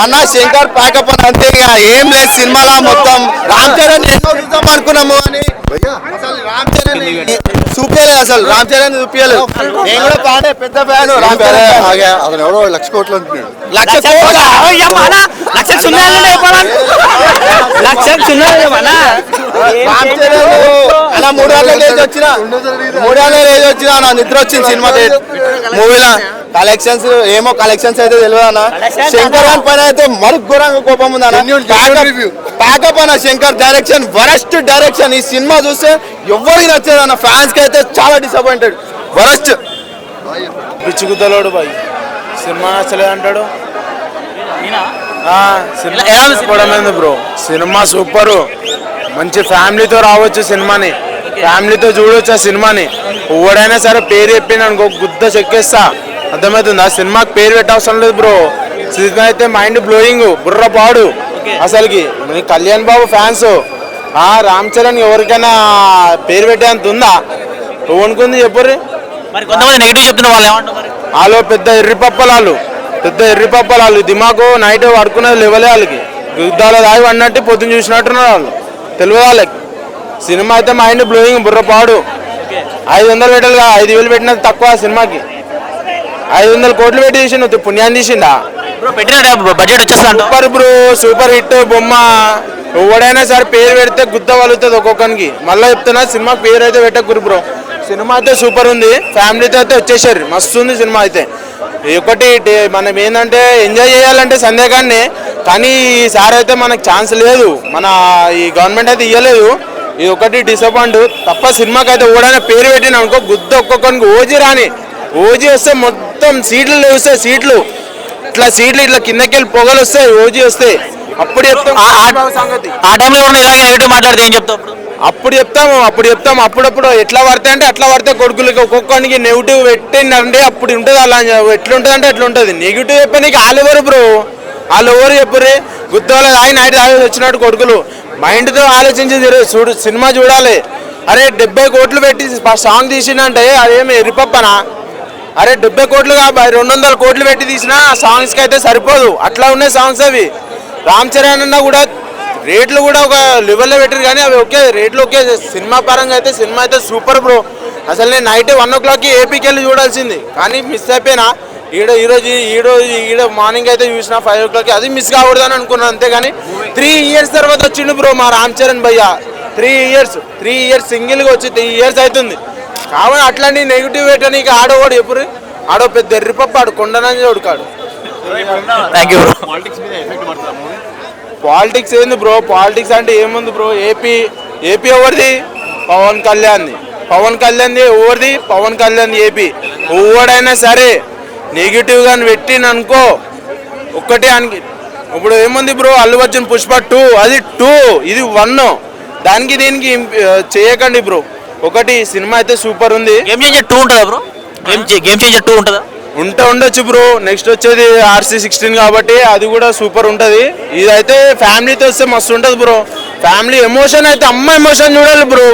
అన్న శంకర్ ప్యాకప్ అని అంతే ఇక ఏం లేదు సినిమాలో మొత్తం. రామ్ చరణ్ ఎన్నో చూద్దాం అనుకున్నాము అని. అసలు రామ్ చరణ్ చూపించలేదు అసలు. రామ్ చరణ్ చూపించలేదు నేను కూడా ఫ్యానే పెద్ద ఫ్యాన్ రామ్ చరణ్. అతను ఎవరో లక్ష కోట్లు అంటున్నాడు. లక్ష కోట్ల? లక్ష రామ్ చరణ్ మూడు గంటల లేచి వచ్చిన. మూడు గంటల లేచి వచ్చిన నా నిద్ర వచ్చింది సినిమా మూవీలో కలెక్షన్స్ ఏమో కలెక్షన్స్ అయితే తెలియదు అన్న. శంకర్ గారి పైన అయితే మరి ఘోరంగా కోపం ఉంది. అన్న. ప్యాకప్ అన్న శంకర్ డైరెక్షన్ వరస్ట్ డైరెక్షన్ ఈ సినిమా చూస్తే ఎవరికి నచ్చదు అన్న. ఫ్యాన్స్కి అయితే చాలా డిసప్పాయింటెడ్ వరస్ట్. పిచ్చుకుతలోడు బాయ్. సినిమా నచ్చలేదు అంటాడు. ఆ, సినిమా బ్రో? Cinema super. మంచి ఫ్యామిలీతో రావచ్చు సినిమాని. ఫ్యామిలీతో చూడొచ్చు ఆ సినిమాని. ఎవడైనా సరే పేరు చెప్పింది అనుకో గుద్ద చెక్కేస్తా. అర్థమవుతుందా? సినిమాకి పేరు పెట్టవసరం లేదు బ్రో. సినిమా అయితే మైండ్ బ్లోయింగ్ బుర్ర పాడు అసలుకి కళ్యాణ్ బాబు ఫ్యాన్స్. ఆ రామ్ చరణ్ ఎవరికైనా పేరు పెట్టేంత ఉందా? నువ్వు అనుకుంది మరి కొంతమంది నెగిటివ్ చెప్తున్న వాళ్ళు ఏమంటారు వాళ్ళు పెద్ద ఎర్రిపప్పలాలు పెద్ద ఎర్రిపప్పలాలు దిమాకు నైట్ పడుకునేది లేవలే వాళ్ళకి. యుద్ధాలు దాగి అన్నట్టు పొద్దున్న చూసినట్టున్నారు వాళ్ళు. తెలియదు వాళ్ళకి. సినిమా అయితే మైండ్ బ్లోయింగ్ బుర్రపాడు. ఐదు వందలు పెట్టాలి కదా ఐదు వేలు పెట్టినది తక్కువ సినిమాకి. ఐదు వందల కోట్లు పెట్టి తీసి నువ్వు పుణ్యాన్ని తీసిండా. బడ్జెట్ వచ్చేస్తా సూపర్ బ్రో సూపర్ హిట్ బొమ్మ. ఎవడైనా సరే పేరు పెడితే గుద్ద వలుగుతుంది ఒక్కొక్కరికి మళ్ళీ చెప్తున్నా సినిమా పేరు అయితే పెట్టకురు బ్రో. సినిమా అయితే సూపర్ ఉంది ఫ్యామిలీతో అయితే వచ్చేసారు. మస్తు ఉంది సినిమా అయితే. ఒకటి మనం ఏంటంటే ఎంజాయ్ చేయాలంటే సందేహాన్ని కానీ ఈసారి అయితే మనకు ఛాన్స్ లేదు. మన ఈ గవర్నమెంట్ అయితే ఇవ్వలేదు ఇది ఒకటి డిసప్పాయింట్ తప్ప సినిమాకి అయితే ఎవడైనా పేరు పెట్టిన అనుకో గుద్ద ఒక్కొక్కరికి ఓజీ రాని ఓజీ వస్తే మొత్తం సీట్లు వస్తాయి సీట్లు. ఇట్లా సీట్లు ఇట్లా కిందకి వెళ్ళి పొగలు వస్తాయి ఓజీ వస్తాయి అప్పుడు చెప్తాం. ఆ- ఆ- బాబు సంగతి. ఆ టైంలో ఎవరైనా ఇలాగే నెగిటివ్ మాట్లాడితే ఏం చెప్తావు అప్పుడు అప్పుడు చెప్తాము అప్పుడు చెప్తాము. అప్పుడప్పుడు ఎట్లా పడితే అంటే అట్లా పడితే కొడుకులకి ఒక్కొక్కరికి నెగిటివ్ పెట్టిందంటే అప్పుడు ఉంటుంది అలా ఎట్లా ఉంటుంది అంటే అట్లా ఉంటుంది. నెగిటివ్ చెప్పడానికి వాళ్ళు ఎవరు బ్రో? వాళ్ళు ఎవరు చెప్పుర్రి? గుద్దోళ్ళ తాగి నైట్ తాగి వచ్చినట్టు కొడుకులు. మైండ్తో ఆలోచించి చూడు సినిమా చూడాలి. అరే డెబ్బై కోట్లు పెట్టి సాంగ్ తీసిందంటే అదేమి ఎరిపప్పనా అరే డెబ్బై కోట్లు కాబట్టి రెండు వందల కోట్లు పెట్టి తీసిన ఆ సాంగ్స్కి అయితే సరిపోదు. అట్లా ఉన్నాయి సాంగ్స్ అవి. రామ్ చరణ్ అన్న కూడా రేట్లు కూడా ఒక లెవెల్లో పెట్టారు కానీ అవి ఓకే రేట్లు ఒకే సినిమా పరంగా అయితే సినిమా అయితే సూపర్ బ్రో. అసలు నేను నైట్ వన్ ఓ క్లాక్కి ఏపీకి వెళ్ళి చూడాల్సింది. కానీ మిస్ అయిపోయినా ఈడ ఈరోజు ఈరోజు ఈడ మార్నింగ్ అయితే చూసిన ఫైవ్ ఓ క్లాక్కి అది మిస్ కాకూడదని అనుకున్నాను అంతేగాని త్రీ ఇయర్స్ తర్వాత వచ్చిండు బ్రో మా రామ్ చరణ్ భయ్య. త్రీ ఇయర్స్ త్రీ ఇయర్స్ సింగిల్గా వచ్చి త్రీ ఇయర్స్ అవుతుంది. కావాలి అట్లాంటి నెగిటివ్ పెట్టడానికి ఆడోవాడు ఎప్పుడు? ఆడో పెద్ద ఎర్రిపప్ప ఆడు కొండనని ఉడకాడు. థ్యాంక్ యూ బ్రో పాలిటిక్స్ ఏంది బ్రో పాలిటిక్స్ అంటే ఏముంది బ్రో ఏపీ ఏపీ ఎవరిది? పవన్ కళ్యాణ్ది. పవన్ కళ్యాణ్ది ఎవరిది? పవన్ కళ్యాణ్ ఏపీ ఎవడైనా సరే నెగిటివ్గా పెట్టిననుకో ఒక్కటే అని ఇప్పుడు ఏముంది బ్రో అల్లు అర్జున్ పుష్ప టూ అది టూ ఇది వన్ దానికి దీనికి చేయకండి బ్రో ఒకటి సినిమా అయితే సూపర్ ఉంది. గేమ్ చేంజర్ టూ ఉంటుందా bro game game changer two ఉంటుందా? ఉంటే ఉండొచ్చు బ్రో నెక్స్ట్ వచ్చేది ఆర్సీ సిక్స్టీన్ కాబట్టి అది కూడా సూపర్ ఉంటుంది. ఇదైతే ఫ్యామిలీతో వస్తే మస్తు ఉంటుంది బ్రో ఫ్యామిలీ ఎమోషన్ అయితే అమ్మ ఎమోషన్ చూడాలి బ్రో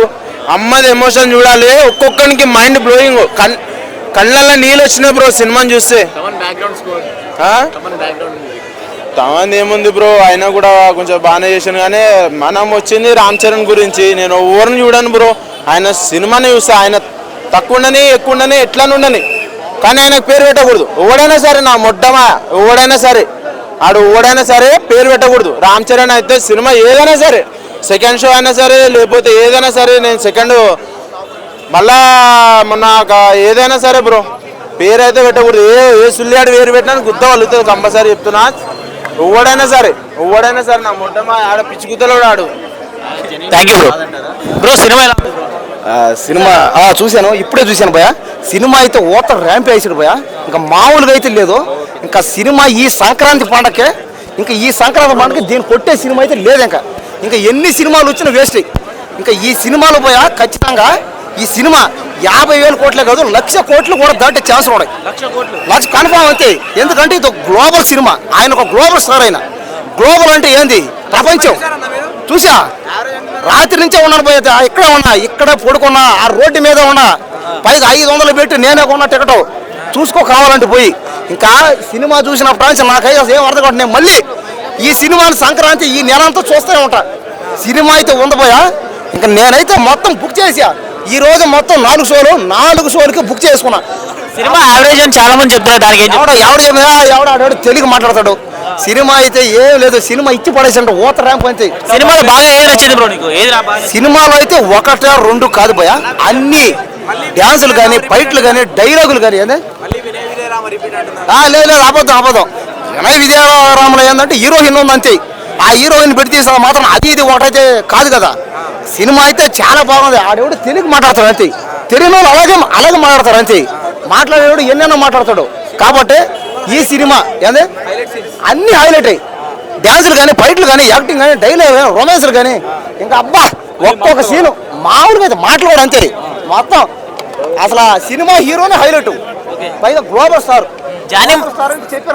అమ్మది ఎమోషన్ చూడాలి. ఒక్కొక్కరికి మైండ్ బ్లోయింగ్ కన్ కళ్ళల్లో నీళ్ళు వచ్చినాయి బ్రో సినిమాని చూస్తే? తమన్ ఏముంది బ్రో అయినా కూడా కొంచెం బాగానే చేశాను కానీ మనం వచ్చింది రామ్ చరణ్ గురించి. నేను ఎవరిని చూడను బ్రో. ఆయన సినిమాని చూస్తా ఆయన తక్కువ ఉండని ఎక్కువ ఉండని ఎట్లా ఉండని కానీ ఆయనకు పేరు పెట్టకూడదు. ఎవడైనా సరే నా మొట్టమా ఎవడైనా సరే. ఆడు ఎవడైనా సరే పేరు పెట్టకూడదు. రామ్ చరణ్ అయితే సినిమా ఏదైనా సరే. సెకండ్ షో అయినా సరే లేకపోతే ఏదైనా సరే నేను సెకండ్ మళ్ళా మొన్న ఒక ఏదైనా సరే బ్రో పేరు అయితే పెట్టకూడదు. ఏ ఏ సుల్లియాడు వేరు పెట్టినా గుద్ద వలుగుతుంది కంపల్సరీ చెప్తున్నా. ఎవడైనా సరే ఎవడైనా సరే నా మొట్టమా ఆడ పిచ్చి గుద్దలో ఆడు థ్యాంక్ యూ బ్రో బ్రో సినిమా సినిమా ఆ, చూశాను ఇప్పుడే చూశాను భయ సినిమా అయితే ఓత ర్యాంప్ వేసాడు భయ ఇంకా మామూలుగా అయితే లేదు. ఇంకా సినిమా ఈ సంక్రాంతి పండగకే ఇంకా ఈ సంక్రాంతి పండగకి దీన్ని కొట్టే సినిమా అయితే లేదు ఇంకా. ఇంకా ఎన్ని సినిమాలు వచ్చినా వేస్ట్. ఇంకా ఈ సినిమాలో పోయా ఖచ్చితంగా ఈ సినిమా యాభై వేల కోట్లే కాదు లక్ష కోట్లు కూడా దాటే ఛాన్స్ ఉన్నాయి లక్ష కన్ఫామ్ అంతే ఎందుకంటే ఇది ఒక గ్లోబల్ సినిమా ఆయన ఒక గ్లోబల్ స్టార్ ఆయన. గ్లోబల్ అంటే ఏంది? ప్రపంచం. చూసా రాత్రి నుంచే ఉన్నాను పోయి ఇక్కడే ఉన్నా ఇక్కడే పడుకున్నా ఆ రోడ్డు మీద ఉన్నా పైగా ఐదు వందలు పెట్టి నేనే కొన్నా టికెట్. చూసుకో కావాలంటే పోయి. ఇంకా సినిమా చూసినప్పటి నుంచి నాకైతే అసలు ఏం అర్థం కావట్లేదు. నేను మళ్ళీ ఈ సినిమాని సంక్రాంతి ఈ నెల అంతా చూస్తూనే ఉంటా. సినిమా అయితే ఉందపోయా ఇంకా నేనైతే మొత్తం బుక్ చేసా ఈ రోజు మొత్తం నాలుగు షోలు నాలుగు షోలకి బుక్ చేసుకున్నా. సినిమా యావరేజ్ అని చాలా మంది చెప్తున్నారు దానికి? ఎవడ ఎవడు చెప్పినా ఎవడ ఆడాడు తెలుగు మాట్లాడతాడు. సినిమా అయితే ఏం లేదు సినిమా ఇచ్చి పడేసి ఊత ర్యాంప్ అంతే. సినిమాలో బాగా ఏది నచ్చింది బ్రో నీకు? ఏది? సినిమాలో అయితే ఒకట రెండు కాదు భయ అన్ని డ్యాన్సులు కానీ ఫైట్లు కానీ డైలాగులు కానీ ఏంది? ఆ, లేదు లేదు అబద్ధం అబద్ధం. వినయ్ విజయరామలో ఏంటంటే హీరోయిన్ ఉంది అంతే ఆ హీరోయిన్ పెట్టి తీసిన మాత్రం అది ఇది ఒకటైతే కాదు కదా. సినిమా అయితే చాలా బాగుంది. ఆడెవడు తెలుగు మాట్లాడతాడు అంతే. వాళ్ళు అలాగే అలాగే మాట్లాడతారు అంతే. మాట్లాడేవాడు ఎన్నెన్నో మాట్లాడతాడు. కాబట్టి ఈ సినిమా ఏంది? అన్ని హైలైట్. అయ్యి డ్యాన్సులు కానీ ఫైట్లు కానీ యాక్టింగ్ కానీ డైలాగ్ రొమాన్స్లు కానీ ఇంకా అబ్బా ఒక్కొక్క సీను మామూలుగా అయితే మాటలు కూడా అంతే. మొత్తం అసలు ఆ సినిమా హీరోనే హైలైట్. పైగా గ్లోబల్ స్టార్. జానీ స్టార్ అంటే చెప్పాను